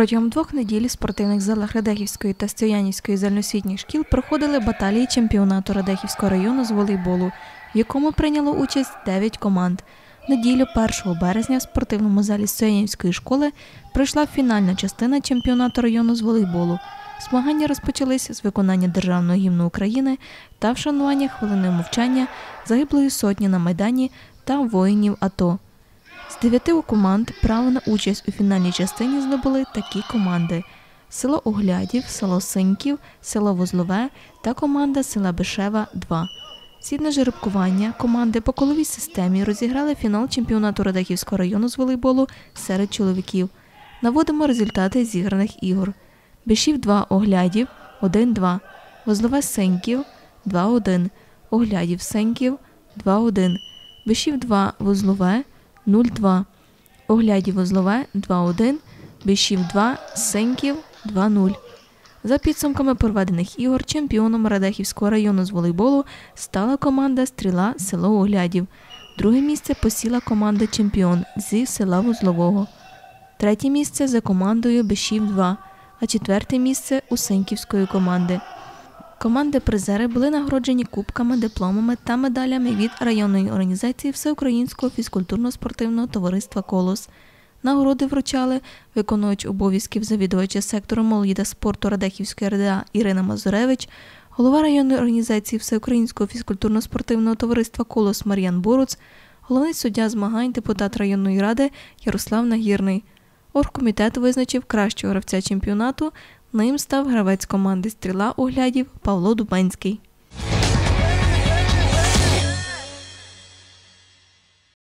Протягом двох неділь спортивних залах Радехівської та Стоянівської загальноосвітніх шкіл проходили баталії чемпіонату Радехівського району з волейболу, в якому прийняло участь 9 команд. Неділю 1 березня в спортивному залі Стоянівської школи пройшла фінальна частина чемпіонату району з волейболу. Змагання розпочалися з виконання державного гімну України та вшанування хвилини мовчання загиблої сотні на майдані та воїнів АТО. З дев'яти команд право на участь у фінальній частині здобули такі команди: село Оглядів, село Синьків, село Возлове та команда села Бешева 2. Згідно жеребкування, команди по коловій системі розіграли фінал чемпіонату Радехівського району з волейболу серед чоловіків. Наводимо результати зіграних ігор. Бешів 2 Оглядів 1-2, Возлове Синьків 2-1, Оглядів Синьків 2-1, Бешів 2 Возлове 0-2. Оглядів Возлове 2-1, Бішів 2, Сеньків 2-0. За підсумками проведених ігор чемпіоном Радехівського району з волейболу стала команда Стріла село Оглядів. Друге місце посіла команда Чемпіон зі села Вузлового. Третє місце за командою Бешів 2, а четверте місце у Сеньківської команди. Команди призери були нагороджені кубками, дипломами та медалями від районної організації Всеукраїнського фізкультурно-спортивного товариства Колос. Нагороди вручали виконувач обов'язків завідувача сектору молоді та спорту Радехівської РДА Ірина Мазуревич, голова районної організації Всеукраїнського фізкультурно-спортивного товариства Колос Мар'ян Боруц, головний суддя змагань, депутат районної ради Ярослав Нагірний. Оргкомітет визначив кращого гравця чемпіонату. Ним став гравець команди Стріла оглядів Павло Дубенський.